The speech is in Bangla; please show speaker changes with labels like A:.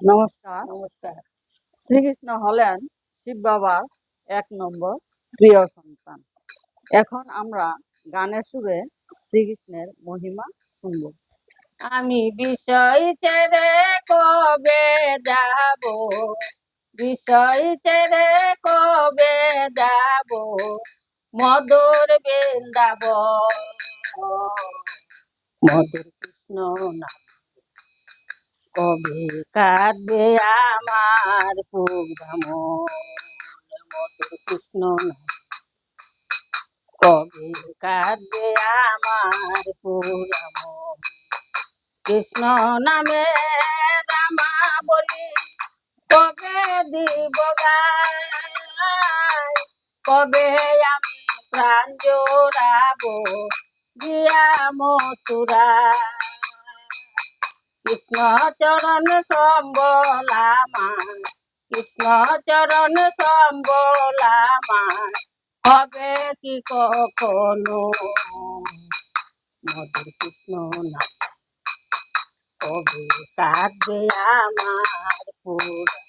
A: নমস্কার।
B: নমস্কার।
A: শ্রীকৃষ্ণ হলেন শিব বাবার এক নম্বর প্রিয় সন্তান। এখন আমরা গানের সুরে শ্রীকৃষ্ণের মহিমা শুনব।
B: আমি বিষয় ছেড়ে কবে যাব? বিষয় ছেড়ে কবে যাব? মধুর বৃন্দাব মধুর কৃষ্ণ না কবে কাঁদবে আমার পুরাম মধুর কৃষ্ণ কবে কাঁদবে আমার পুরাম কৃষ্ণ নামে রামা বলি, কবে দিব গায়? কবে আমি প্রাণ জোড়াবো, দিয়া মথুরা কৃষ্ণ চরণ কৃষ্ণ হবে কি কখনো? মধুর কৃষ্ণ না কবে কাঁদবে আমার পুরা